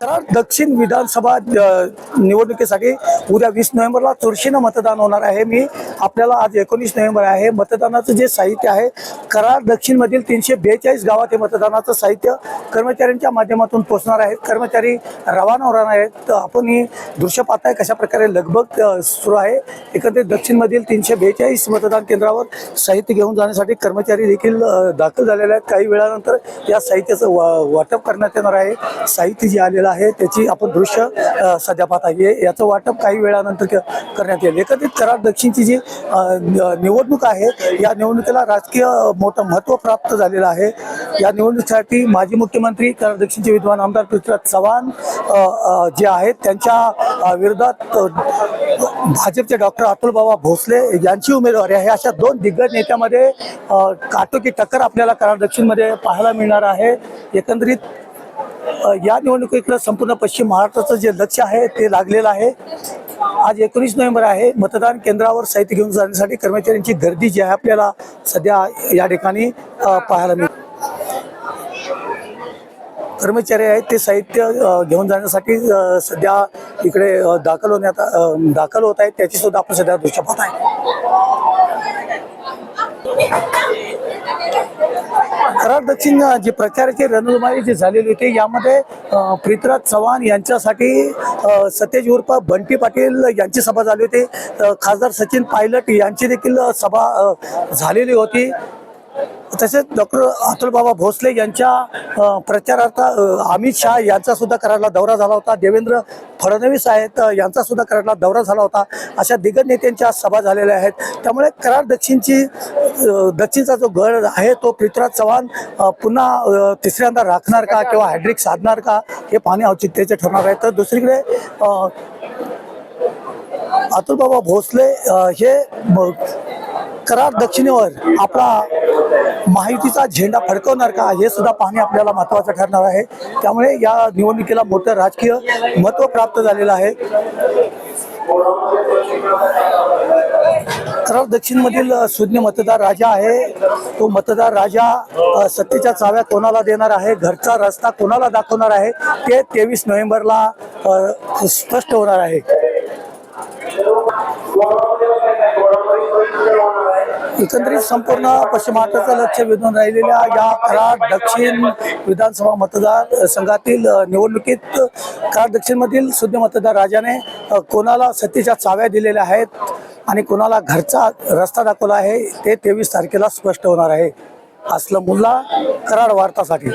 दक्षिण विधानसभा निवडणुकीसाठी उद्या वीस नोव्हेंबरला चुरशीनं मतदान होणार आहे. मी आपल्याला आज एकोणीस नोव्हेंबर आहे. मतदानाचं जे साहित्य आहे कराड दक्षिणमधील तीनशे बेचाळीस गावात हे मतदानाचं साहित्य कर्मचाऱ्यांच्या माध्यमातून पोहोचणार आहेत. कर्मचारी रवाना होणार आहेत. तर आपण ही दृश्य पाहताय कशा प्रकारे लगबग सुरू आहे. एकंदरीत दक्षिणमधील तीनशे बेचाळीस मतदान केंद्रावर साहित्य घेऊन जाण्यासाठी कर्मचारी देखील दाखल झालेले आहेत. काही वेळानंतर या साहित्याचं वा वाटप करण्यात येणार आहे. साहित्य जे आलेलं आहे त्याची आपण दृश्य सध्या पाहता ये याचं वाटप काही वेळानंतर क- करण्यात येईल. एकत्रित कराड दक्षिणची जी निवडणूक आहे. या निवडणुकीला राजकीय मोठं महत्त्व प्राप्त झालेलं आहे. या निवडणुकीसाठी माजी मुख्यमंत्री कराड दक्षिणचे विद्वान आमदार पृथ्वीराज चव्हाण जे आहेत त्यांच्या विरोधात भाजपचे डॉक्टर अतुलबाबा भोसले यांची उमेदवारी आहे. अशा दोन दिग्गज नेत्यामध्ये काटोकी टक्कर आपल्याला कराड दक्षिणमध्ये पाहायला मिळणार आहे. एकंदरीत या निवडणुकीकडे संपूर्ण पश्चिम महाराष्ट्राचं जे लक्ष आहे ते लागलेलं आहे. आज एकोणीस नोव्हेंबर आहे. मतदान केंद्रावर साहित्य घेऊन जाण्यासाठी कर्मचाऱ्यांची गर्दी जी आहे आपल्याला सध्या या ठिकाणी पाहायला मिळते. कर्मचारी आहेत ते साहित्य घेऊन जाण्यासाठी सध्या इकडे दाखल होण्यात दाखल होत आहेत. त्याची सुद्धा आपण सध्या दृश्य पाहत आहे. कराड दक्षिण जी प्रचाराची रणधुमाळी जी झालेली होती यामध्ये अ, पृथ्वीराज चव्हाण यांच्यासाठी सतेज उर्फ बंटी पाटील यांची सभा झाली होती. खासदार सचिन पायलट यांची देखील सभा झालेली होती. तसेच डॉक्टर अतुलबाबा भोसले यांच्या प्रचारार्थ अमित शहा यांचा सुद्धा कराडला दौरा झाला होता. देवेंद्र फडणवीस आहेत यांचा सुद्धा कराडला दौरा झाला होता. अशा दिग्गज नेत्यांच्या सभा झालेल्या आहेत. त्यामुळे कराड दक्षिणची दक्षिणचा जो गड आहे तो पृथ्वीराज चव्हाण पुन्हा तिसऱ्यांदा राखणार का किंवा हॅड्रिक साधणार का हे पाहणे औचित्याचे ठरणार आहे. तर दुसरीकडे अतुलबाबा भोसले हे कराड दक्षिणेवर आपला माहितीचा झेंडा फडकवणार का? हे सुद्धा पाहणे आपल्याला महत्त्वाचं ठरणार आहे. त्यामुळे या निवडणुकीला मोठं राजकीय महत्त्व प्राप्त झालेलं आहे. तर दक्षिणमधील शून्य सुज्ञ मतदार राजा आहे. तो मतदार राजा सत्तेच्या चाव्या कोणाला देणार आहे? घरचा रस्ता कोणाला दाखवणार आहे? ते तेवीस नोव्हेंबरला स्पष्ट होणार आहे. एकंदरीत संपूर्ण पश्चिम महाराष्ट्राचं लक्ष वेधून राहिलेल्या या कराड दक्षिण विधानसभा मतदार संघातील निवडणुकीत कराड दक्षिणमधील सुज्ञ मतदार राजाने कोणाला सत्तेच्या चाव्या दिलेल्या आहेत आणि कोणाला घरचा रस्ता दाखवला आहे ते तेवीस तारखेला स्पष्ट होणार आहे असलं मुल्ला कराड वार्तासाठी